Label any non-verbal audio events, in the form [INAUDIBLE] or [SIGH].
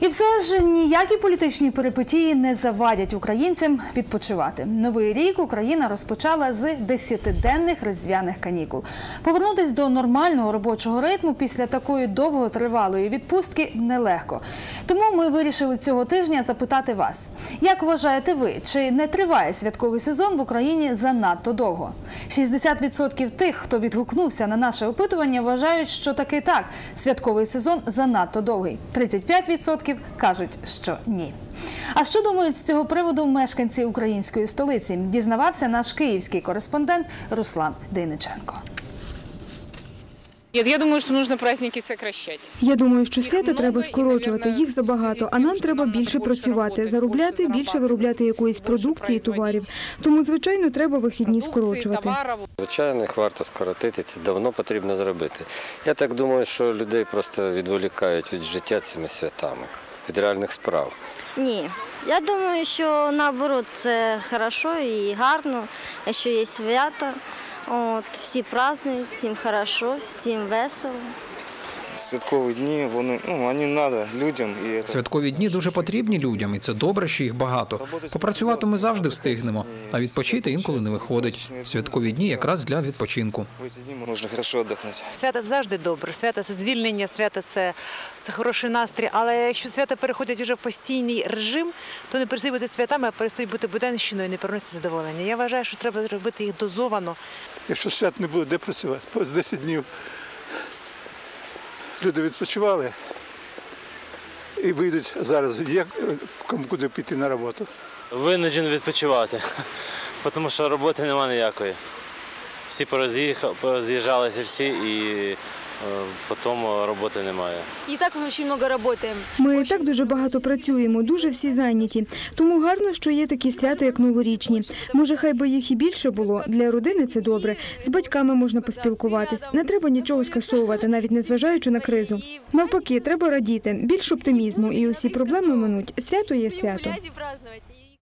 І все ж ніякі політичні перипетії не завадять українцям відпочивати. Новий рік Україна розпочала з десятиденних різдвяних канікул. Повернутись до нормального робочого ритму після такої довготривалої відпустки нелегко. Тому ми вирішили цього тижня запитати вас, як вважаєте ви, чи не триває святковий сезон в Україні занадто довго? 60% тих, хто відгукнувся на наше опитування, вважають, що таки так. Святковий сезон занадто довгий. 35% кажуть, що ні. А що думають з цього приводу мешканці української столиці? Дізнавався наш київський кореспондент Руслан Дейниченко. Нет, я думаю, что нужно праздники сокращать. Я думаю, що свята треба скорочувати, їх забагато, а нам треба більше працювати, заробляти, більше виробляти якоїсь продукції, товарів. Тому, звичайно, треба вихідні скорочувати. Звичайно, їх варто скоротити, це давно потрібно зробити. Я так думаю, що людей просто відволікають від життя цими святами, від реальних справ. Ні. Я думаю, що наоборот це хорошо і гарно, якщо є свята. От, всі празднують, всім хорошо, всім весело. Святкові дні, вони ну вони треба людям і Святкові дні дуже потрібні людям, і це добре, що їх багато. Попрацювати ми завжди встигнемо, а відпочити інколи не виходить. Святкові дні якраз для відпочинку. можна хорошо віддохнути. Свято завжди добре. Свято це звільнення, свято це, це хороший настрій. Але якщо свята переходять вже в постійний режим, то не перестають бути святами, а перестають бути буденщиною не приносять задоволення. Я вважаю, що треба робити їх дозовано. Якщо свят не буде, де працювати? Ось 10 днів люди відпочивали і вийдуть зараз. Як кому куди піти на роботу? Винуджений відпочивати, [LAUGHS] тому що роботи немає ніякої. Всі пороз'їжджалися всі і е, потім роботи немає. И так мы очень много работаем. Ми і так дуже багато працюємо, дуже всі зайняті. Тому гарно, що є такі свята, як новорічні. Може, хай би їх і більше було. Для родини це добре. З батьками можна поспілкуватись. Не треба нічого скасовувати, навіть не зважаючи на кризу. Навпаки, треба радіти, більше оптимізму, і усі проблеми минуть. Свято є свято.